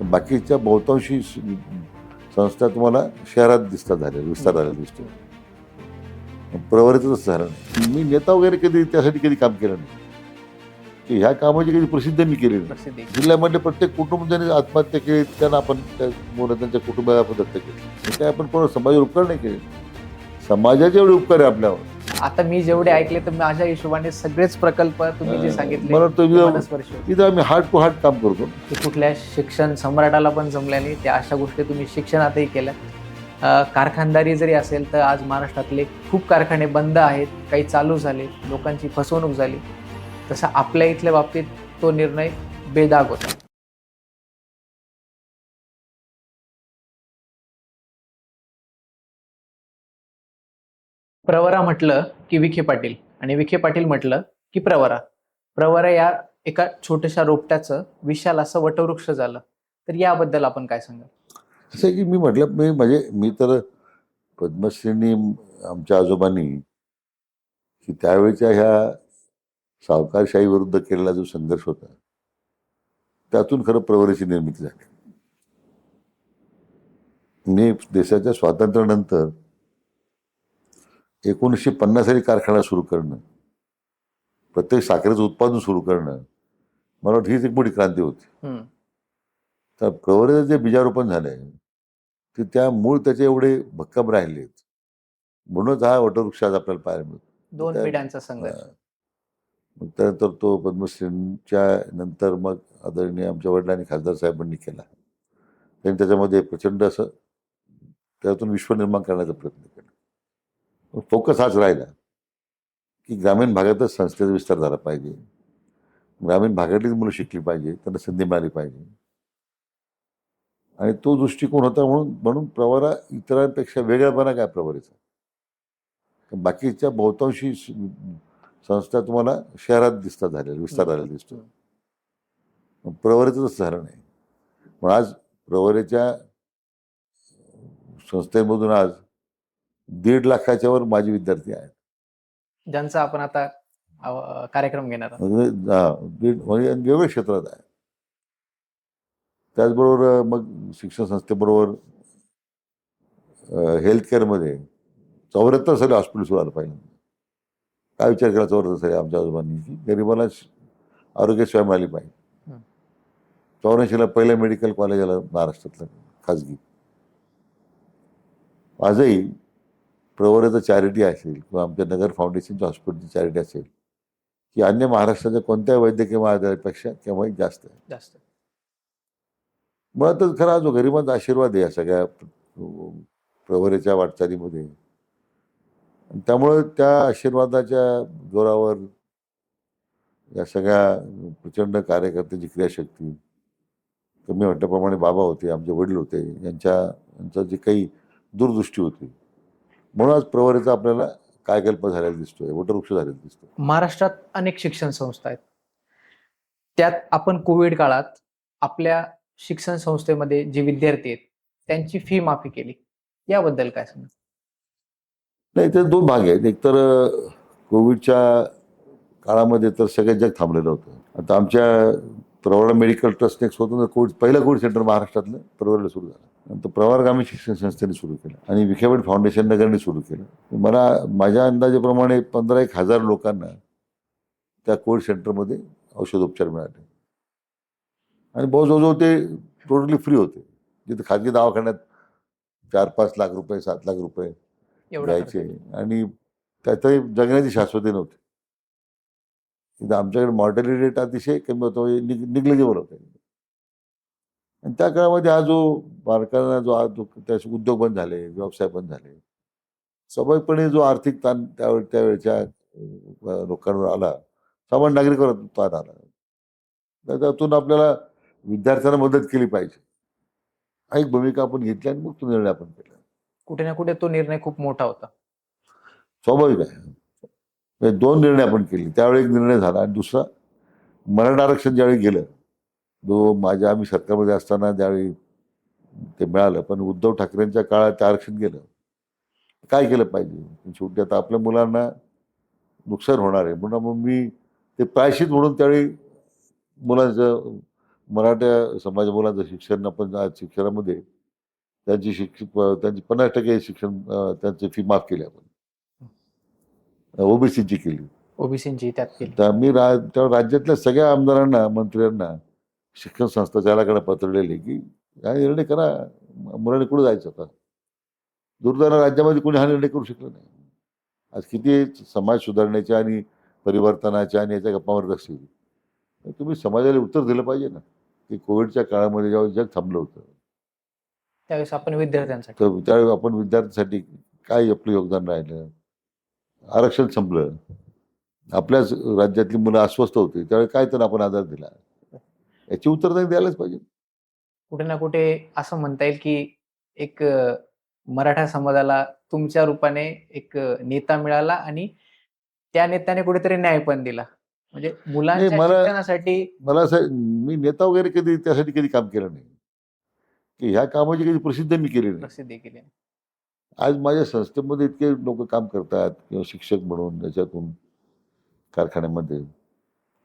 बाकीच्या बहुतांशी संस्था तुम्हाला शहरात दिसतात झाल्या विस्तार झालेला दिसतो प्रवरितच झालं नाही. मी नेता वगैरे कधी त्यासाठी कधी काम केलं नाही. की ह्या कामाची कधी प्रसिद्ध मी केली नाही. प्रसिद्धी. जिल्ह्यामध्ये प्रत्येक कुटुंब ज्यांनी आत्महत्या केली त्यांना आपण त्या मुलं त्यांच्या कुटुंबाला आपण दत्तक केले. काय आपण कोण समाजावर उपकार नाही केले. समाजाचे एवढे उपकार आहे आपल्यावर. आता मी जेवढे ऐकले तर माझ्या हिशोबाने सगळेच प्रकल्प तुम्ही जे सांगितले मला वाटतं इथं- आम्ही हार्ट टू हार्ट काम करतो. की कुठल्या शिक्षण सम्राटाला पण जमल्या नाही त्या अशा गोष्टी तुम्ही शिक्षणातही केल्या. कारखानदारी जरी असेल तर आज महाराष्ट्रातले खूप कारखाने बंद आहेत काही चालू झाले लोकांची फसवणूक झाली. तसं आपल्या इथल्या बाबतीत तो निर्णय बेदाग होता. प्रवरा म्हटलं की विखे पाटील आणि विखे पाटील म्हटलं की प्रवरा. प्रवरा या एका छोट्याशा रोपट्याचं विशाल असं वटवृक्ष झालं. तर याबद्दल आपण काय सांगाल? असं की मी म्हटलं मी म्हणजे मी तर पद्मश्रीनी आमच्या आजोबांनी की त्यावेळच्या ह्या सावकारशाही विरुद्ध केलेला जो संघर्ष होता त्यातून खरं प्रवरेची निर्मिती झाली. मी देशाच्या स्वातंत्र्यानंतर एकोणीसशे पन्नास साली कारखाना सुरू करणं. प्रत्येक साखरेचं उत्पादन सुरू करणं. मला वाटतं हीच एक मोठी क्रांती होती. तर प्रवरेचं जे बीजारोपण झालंय ते त्या मूळ त्याचे एवढे भक्कम राहिलेत. म्हणूनच हा वटवृक्ष आज आपल्याला पाहायला मिळतो. दोन पिढ्यांचा संघर्ष. हा. मग त्यानंतर तो पद्मश्रींच्या नंतर मग आदरणीय आमच्या वडिलांनी खासदार साहेबांनी केला. त्यांनी त्याच्यामध्ये प्रचंड असं त्यातून विश्व निर्माण करण्याचा प्रयत्न केला. फोकस हाच राहिला की ग्रामीण भागातच संस्थेचा विस्तार झाला पाहिजे. ग्रामीण भागातलीच मुलं शिकली पाहिजे त्यांना संधी मिळाली पाहिजे. आणि तो दृष्टिकोन होता म्हणून म्हणून प्रवारा इतरांपेक्षा वेगळापणा काय प्रवारीचा? बाकीच्या बहुतांशी संस्था तुम्हाला शहरात दिसतात झालेल्या विस्तार झालेला दिसतो प्रवरेचं तसं झालं नाही. पण आज प्रवरेच्या संस्थेमधून आज दीड लाखाच्या वर माझे विद्यार्थी आहेत. ज्यांचा आपण आता कार्यक्रम घेणार म्हणजे म्हणजे वेगवेगळ्या क्षेत्रात आहे. त्याचबरोबर मग शिक्षण संस्थेबरोबर हेल्थ केअरमध्ये चौऱ्याहत्तर साली हॉस्पिटल सुरू आलं पाहिजे. काय विचार केला चौऱ्याहत्तर साली आमच्या आजोबांनी की गरिबाला आरोग्य सेवा मिळाली पाहिजे. चौऱ्याऐंशीला पहिलं मेडिकल कॉलेज आलं महाराष्ट्रातलं खाजगी. आजही प्रवरेचं चॅरिटी असेल किंवा आमच्या नगर फाउंडेशनच्या हॉस्पिटलची चॅरिटी असेल की अन्य महाराष्ट्राच्या कोणत्याही वैद्यकीय महाविद्यालयापेक्षा केव्हाही जास्त आहे. जास्त. मुळातच खरा जो गरिबांचा आशीर्वाद आहे या सगळ्या प्र- प्रवरेच्या वाटचालीमध्ये. आणि त्यामुळं त्या आशीर्वादाच्या जोरावर या सगळ्या प्रचंड कार्यकर्त्याची क्रियाशक्ती तर मी म्हटल्याप्रमाणे बाबा होते आमचे वडील होते यांच्या यांचं जे काही दूरदृष्टी होती म्हणून आज प्रवरेचा आपल्याला कायकल्प झालेला दिसतोय वटवृक्ष झालेला दिसतोय. महाराष्ट्रात अनेक शिक्षण संस्था आहेत. त्यात आपण कोविड काळात आपल्या शिक्षण संस्थेमध्ये जे विद्यार्थी आहेत त्यांची फी माफी केली. याबद्दल काय सांगा नाही ते दोन भाग आहेत. एक तर अं, कोविडच्या काळामध्ये तर सगळं जग थांबलेलं होतं. आता आमच्या प्रवरा मेडिकल ट्रस्टने स्वतंत्र कोविड पहिलं कोविड सेंटर महाराष्ट्रातलं प्रवरला सुरू झालं. नंतर प्रवार ग्रामीण शिक्षण संस्थेने सुरू केलं. आणि विखेवाडी फाउंडेशन नगरने सुरू केलं. मला माझ्या अंदाजेप्रमाणे पंधरा एक हजार लोकांना त्या कोविड सेंटरमध्ये औषधोपचार मिळाले. आणि बहुत जवळजवळ ते टोटली फ्री होते. जिथे खाजगी दवाखान्यात चार पाच लाख रुपये सात लाख रुपये द्यायचे. आणि त्यातही जगण्याची शाश्वती नव्हती. आमच्याकडे मॉर्टॅलिटी रेट अतिशय कमी होतो. निग्लेजेबल होता. आणि त्या काळामध्ये हा जो बारकांना जो आज त्याचे उद्योग बंद झाले व्यवसाय बंद झाले. स्वाभाविकपणे जो आर्थिक ताण त्यावेळी त्यावेळच्या लोकांवर आला सामान्य नागरिकांवर ताण आला. तर त्यातून आपल्याला विद्यार्थ्यांना मदत केली पाहिजे. हा एक भूमिका आपण घेतली आणि मग तो निर्णय आपण केला. कुठे ना कुठे तो निर्णय खूप मोठा होता. स्वाभाविक आहे. दोन निर्णय आपण केले. त्यावेळी एक निर्णय झाला आणि दुसरा मराठा आरक्षण ज्यावेळी गेलं जो माझ्या आम्ही सरकारमध्ये असताना ज्यावेळी ते मिळालं पण उद्धव ठाकरेंच्या काळात ते आरक्षण गेलं. काय केलं पाहिजे? शेवटी आता आपल्या मुलांना नुकसान होणार आहे. म्हणून मग मी ते प्रायश्चित म्हणून त्यावेळी मुलांचं मराठा समाज मुलांचं शिक्षण आपण आज शिक्षणामध्ये त्यांची शिक्षण त्यांची पन्नास टक्के शिक्षण त्यांची फी माफ केली आपण. ओबीसीची केली. ओबीसीची त्यात केली. तर मी रा त्या राज्यातल्या सगळ्या आमदारांना मंत्र्यांना शिक्षण संस्था चालकांना पत्र लिहिले की हा निर्णय करा. मुलांनी कुठे जायचं आता? दुर्दैवानं राज्यामध्ये कोणी हा निर्णय करू शकला नाही. आज किती समाज सुधारण्याच्या आणि परिवर्तनाच्या आणि याच्या गप्पा मारत असतील तर तुम्ही समाजाला उत्तर दिलं पाहिजे ना की कोविडच्या काळामध्ये जेव्हा जग थांबलं होतं. त्यावेळेस आपण विद्यार्थ्यांसाठी. तर त्यावेळी आपण विद्यार्थ्यांसाठी काय आपलं योगदान राहिलं? आरक्षण संपलं. आपल्याच राज्यातली मुलं अस्वस्थ होती. त्यावेळी काय तर आपण आधार दिला? याची उत्तर त्यांनी द्यायलाच पाहिजे. कुठे ना कुठे असं म्हणता येईल की एक मराठा समाजाला तुमच्या रूपाने एक नेता मिळाला आणि त्या नेत्याने कुठेतरी न्याय पण दिला. म्हणजे मुलांच्या मला- शिक्षणासाठी मला असं मी नेता वगैरे कधी त्यासाठी कधी काम केलं नाही. की ह्या कामाची कधी प्रसिद्ध मी केली नाही. प्रसिद्धी केली आज माझ्या संस्थेमध्ये इतके लोक काम करतात किंवा शिक्षक म्हणून याच्यातून कारखान्यामध्ये.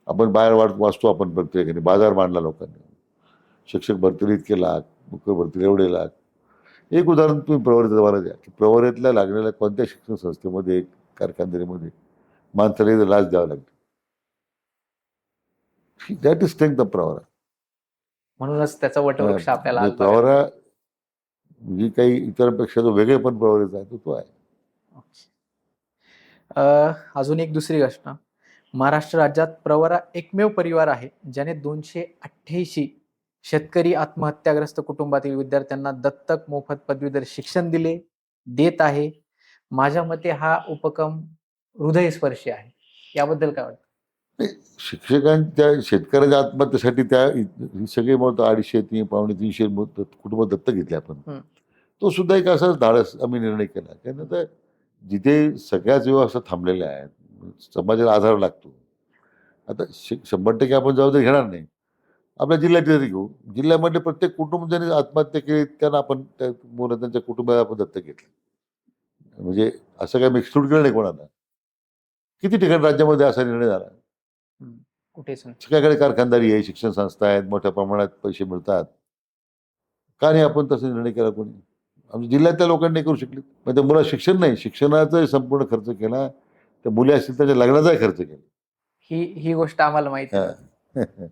आपण बाहेर वाट वाचतो आपण प्रत्येकाने बाजार मांडला लोकांनी. शिक्षक भरतीला इतके लाख मुख्य भरतीला एवढे लाख. एक उदाहरण तुम्ही प्रवरित मला द्या की प्रवरितल्या लागलेल्या कोणत्या शिक्षण संस्थेमध्ये कारखानदारीमध्ये माणसाला इथं लाच द्यावं लागते that is strength of Pravara म्हणूनच त्याचा वटवृक्ष आपल्याला प्रवरा जी काही इतरांपेक्षा जो वेगळे पण प्रवरित आहे तो तो आहे. अजून एक दुसरी गोष्ट. महाराष्ट्र राज्यात प्रवरा एकमेव परिवार आहे ज्याने दोनशे अठ्ठ्याऐंशी शेतकरी आत्महत्याग्रस्त कुटुंबातील विद्यार्थ्यांना दत्तक मोफत पदवीधर शिक्षण दिले देत आहे. माझ्या मते हा उपक्रम हृदयस्पर्शी आहे. याबद्दल काय वाटतं? शिक्षकांच्या शेतकऱ्याच्या आत्महत्येसाठी त्या सगळे मत अडीचशे तीन पावणे तीनशे कुटुंब दत्तक घेतले आपण. तो सुद्धा एक असाच धाडस आम्ही निर्णय केला. कारण आता जिथे सगळ्याच व्यवस्था थांबलेल्या आहेत समाजाला आधार लागतो. आता शि- शंभर टक्के आपण जबाबदारी घेणार नाही. आपल्या जिल्ह्यात तरी घेऊ. जिल्ह्यामध्ये प्रत्येक कुटुंब ज्यांनी आत्महत्या केली त्यांना आपण त्या मुलं त्यांच्या कुटुंबाला आपण दत्तक घेतलं. म्हणजे असं काय मी एक्सक्लूड केलं नाही कोणाला. किती ठिकाणी राज्यामध्ये असा निर्णय झाला? नाही सगळ्याकडे कारखानदारी आहे शिक्षण संस्था आहेत मोठ्या प्रमाणात पैसे मिळतात. का नाही आपण तसा निर्णय केला कोणी? आमच्या जिल्ह्यातल्या लोकांनी करू शकले. म्हणजे मुला शिक्षण नाही. शिक्षणाचा संपूर्ण खर्च केला. त्या मुली असतील त्याच्या लग्नाचाही खर्च केला. ही ही गोष्ट आम्हाला माहिती हा.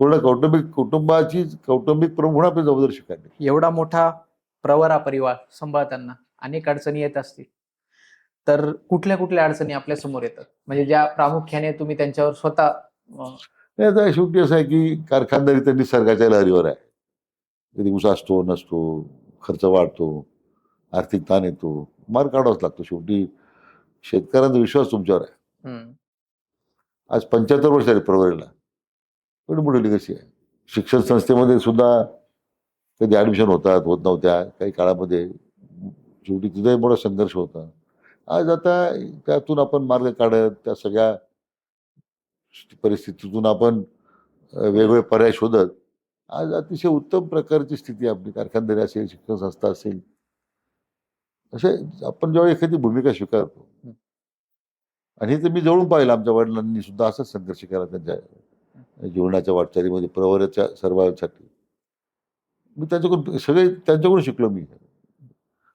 पूर्ण कौटुंबिक कुटुंबाची कौटुंबिक प्रमुख म्हणून आपली जबाबदारी स्वीकारली. एवढा मोठा प्रवरा परिवार सांभाळताना अनेक अडचणी येत असतील तर कुठल्या कुठल्या अडचणी आपल्यासमोर येतात? म्हणजे ज्या प्रामुख्याने तुम्ही त्यांच्यावर स्वतः अं, नाही, आता शेवटी असं आहे की कारखानदारी तर निसर्गाच्या लहरीवर आहे. कधी ऊस असतो नसतो खर्च वाढतो आर्थिक ताण येतो मार काढावाच लागतो शेवटी. शेतकऱ्यांचा विश्वास तुमच्यावर आहे. आज पंच्याहत्तर वर्ष झाली प्रवरेला. एवढी मोठी कशी आहे? शिक्षण संस्थेमध्ये सुद्धा कधी ॲडमिशन होतात होत नव्हत्या. काही काळामध्ये शेवटी तिथेही मोठा संघर्ष होता. आज आता त्यातून आपण मार्ग काढत त्या सगळ्या परिस्थितीतून आपण वेगवेगळे पर्याय शोधत आज अतिशय उत्तम प्रकारची स्थिती आपली. कारखानदारी असेल शिक्षण संस्था असेल असे आपण जेव्हा एखादी भूमिका स्वीकारतो. आणि हे तर मी जवळून पाहिलं आमच्या वडिलांनी सुद्धा असाच संघर्ष केला त्यांच्या जीवनाच्या वाटचालीमध्ये प्रवराच्या सर्वांसाठी. मी त्यांच्याकडून सगळे त्यांच्याकडून शिकलो मी.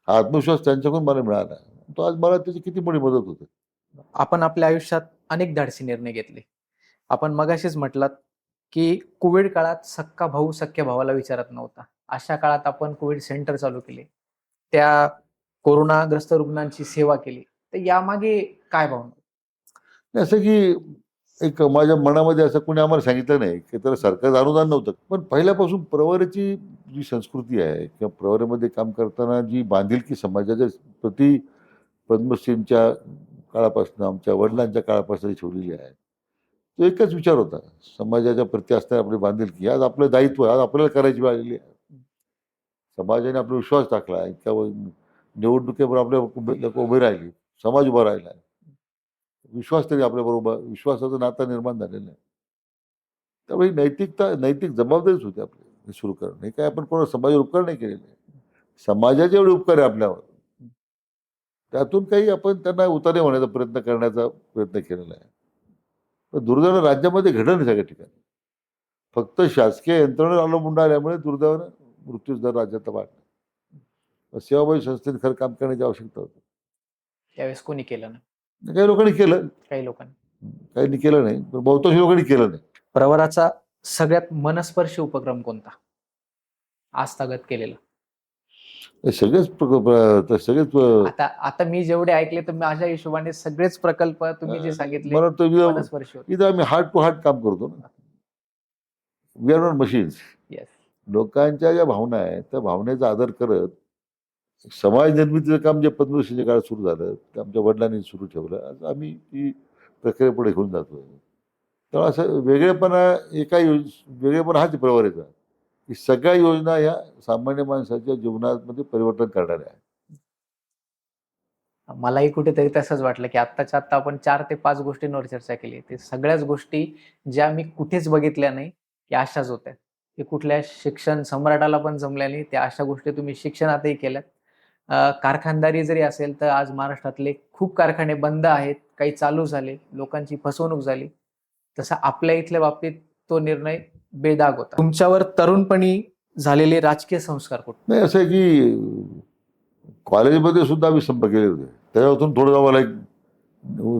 हा आत्मविश्वास त्यांच्याकडून मला मिळाला. तो आज मला त्याची किती मोठी मदत होते. आपण आपल्या आयुष्यात अनेक धाडसी निर्णय घेतले. आपण मगाशीच म्हटलात की कोविड काळात सक्का भाऊ सख्या भावाला विचारत नव्हता. अशा काळात आपण कोविड सेंटर चालू केले. त्या कोरोनाग्रस्त रुग्णांची सेवा केली. तर यामागे काय भावना? असं की एक माझ्या मनामध्ये असं कोणी आम्हाला सांगितलं नाही की तर सरकारचं अनुदान नव्हतं. पण पहिल्यापासून प्रवरेची जी संस्कृती आहे किंवा प्रवरेमध्ये काम करताना जी बांधिलकी समाजाच्या प्रति पद्मश्रींच्या काळापासून आमच्या वडिलांच्या काळापासून ठेवलेली आहे तो एकच विचार होता. समाजाच्या प्रती असणारी आपली बांधिलकी आज आपलं दायित्व आज आपल्याला करायची वेळ आलेली आहे. समाजाने आपला विश्वास टाकला इतक्या निवडणुकीवर आपल्या लोक उभे राहिली. समाज उभा राहिला. विश्वास तरी आपल्याबरोबर विश्वासाचं नातं निर्माण झालेलं आहे. त्यामुळे ही नैतिकता नैतिक जबाबदारीच होती आपली हे सुरू करणं. हे काय आपण कोणा समाजावर उपकार नाही केलेले समाजाचे एवढे उपकार आहे आपल्यावर. त्यातून काही आपण त्यांना उतारे होण्याचा प्रयत्न करण्याचा प्रयत्न केलेला आहे. पण दुर्दैवानं राज्यामध्ये घडलं नाही सगळ्या ठिकाणी. फक्त शासकीय यंत्रणेवर अवलंबून आल्यामुळे दुर्दैवानं मृत्यू दर राज्यात वाढला. सेवाभावी संस्थेने खरं काम करण्याची आवश्यकता होती. त्यावेळेस कोणी केलं नाही. काही लोकांनी केलं. काही लोकांनी. काहींनी केलं नाही. पण बहुतांश लोकांनी केलं नाही. प्रवराचा सगळ्यात मनस्पर्शी उपक्रम कोणता? आस्थागत केलेला. हे सगळेच प्र- प्र- तर सगळेच अं, आता आता मी जेवढे ऐकले तर माझ्या हिशोबाने सगळेच प्रकल्प तुम्ही जे सांगितले मला वाटतं इथं- मनस्पर्शी होते. इथं आम्ही हार्ट टू हार्ट काम करतो ना. We are not machines yes लोकांच्या ज्या भावना आहेत त्या भावनेचा आदर करत समाज निर्मितीचं काम जे पंधराशेच्या काळात सुरू झालं ते आमच्या वडिलांनी सुरू ठेवलं आज आम्ही ती प्रक्रिया पुढे घेऊन जातोय. त्यामुळे असं वेगळेपणा एका योज वेगळेपणा हाच प्रवारीचा. की सगळ्या योजना ह्या सामान्य माणसाच्या जीवनामध्ये परिवर्तन करणाऱ्या आहेत. मलाही कुठेतरी तसंच वाटलं की आत्ताच्या आत्ता आपण चार ते पाच गोष्टींवर चर्चा केली. ते सगळ्याच गोष्टी ज्या मी कुठेच बघितल्या नाही त्या अशाच होत्या. ते कुठल्या शिक्षण सम्राटाला पण जमल्या नाही त्या अशा गोष्टी तुम्ही शिक्षणातही केल्यात. कारखानदारी जरी असेल तर आज महाराष्ट्रातले खूप कारखाने बंद आहेत काही चालू झाले लोकांची फसवणूक झाली. तसा आपल्या इथल्या बाबतीत तो निर्णय बेदाग होता. तुमच्यावर तरुणपणी झालेले राजकीय संस्कार कुठे नाही असं आहे की कॉलेजमध्ये सुद्धा आम्ही संप केले होते. त्याच्यातून थोडं मला एक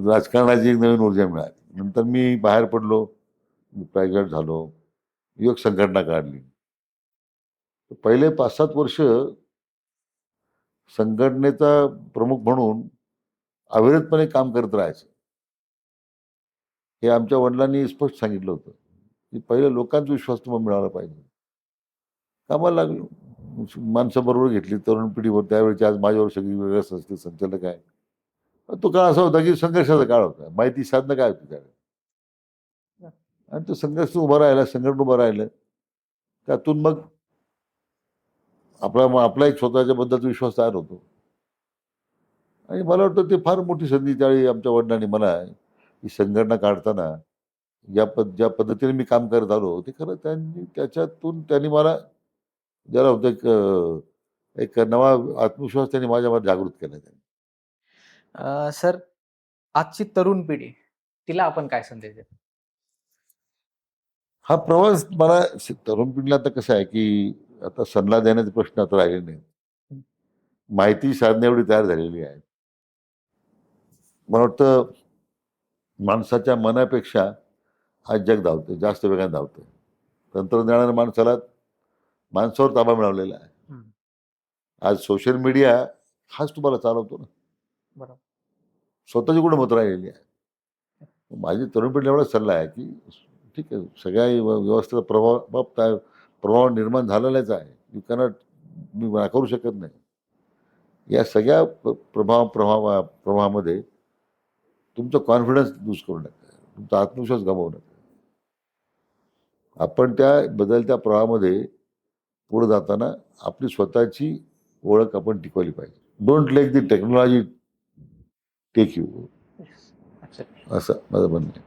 राजकारणाची एक नवीन ऊर्जा मिळाली. नंतर मी बाहेर पडलो प्रायव्हेट झालो युवक संघटना काढली. पहिले पाच सात वर्ष संघटनेचा प्रमुख म्हणून अविरतपणे काम करत राहायचं. हे आमच्या वडिलांनी स्पष्ट सांगितलं होतं की पहिले लोकांचा विश्वास तुम्हाला मिळाला पाहिजे. कामाला लागलो. माणसं बरोबर घेतली तरुण पिढीवर. त्यावेळेची आज माझ्यावर सगळी वेगळ्या संस्थे संचालक आहे. तो काळ असा होता की संघर्षाचा काळ होता. माहिती साधनं काय होती त्यावेळेस आणि तो संघर्ष उभा राहिला संघटन उभं राहिलं. त्यातून मग आपला आपला एक स्वतःच्या बद्दलचा विश्वास तयार होतो. आणि मला वाटतं ते फार मोठी संधी त्यावेळी आमच्या वडिलांनी मला ही संघटना काढताना ज्या पद ज्या पद्धतीने मी काम करत आलो ते खरं त्यांनी त्याच्यातून त्यांनी मला ज्याला होतं एक एक नवा आत्मविश्वास त्यांनी माझ्यावर जागृत केला. त्यांनी सर आजची तरुण पिढी तिला आपण काय संदेश देतो हा प्रवास मला तरुण पिढीला आता कसं आहे की आता सल्ला देण्याचे प्रश्न आता राहिले नाही माहिती साधने एवढी तयार झालेली आहे. मला वाटतं माणसाच्या मनापेक्षा आज जग धावते जास्त वेगाने धावते तंत्रज्ञानाने माणसाला माणसावर ताबा मिळवलेला आहे. आज सोशल मीडिया हाच तुम्हाला चालवतो ना. स्वतःची कुठं मत राहिलेली आहे? माझी तरुण पिढीला एवढा सल्ला आहे की ठीक आहे सगळ्या व्य- व्यवस्थेचा प्रभाव त्या- प्रभाव निर्माण झालेलाच आहे. यू कॅनॉट मी करू शकत नाही. या सगळ्या प्रभाव प्रभावा प्रभावामध्ये तुमचा कॉन्फिडन्स लूज करू नका. तुमचा आत्मविश्वास गमावू नका. आपण त्या बदलत्या प्रवाहामध्ये पुढे जाताना आपली स्वतःची ओळख आपण टिकवली पाहिजे. Don't let the technology take you असं माझं म्हणणं आहे.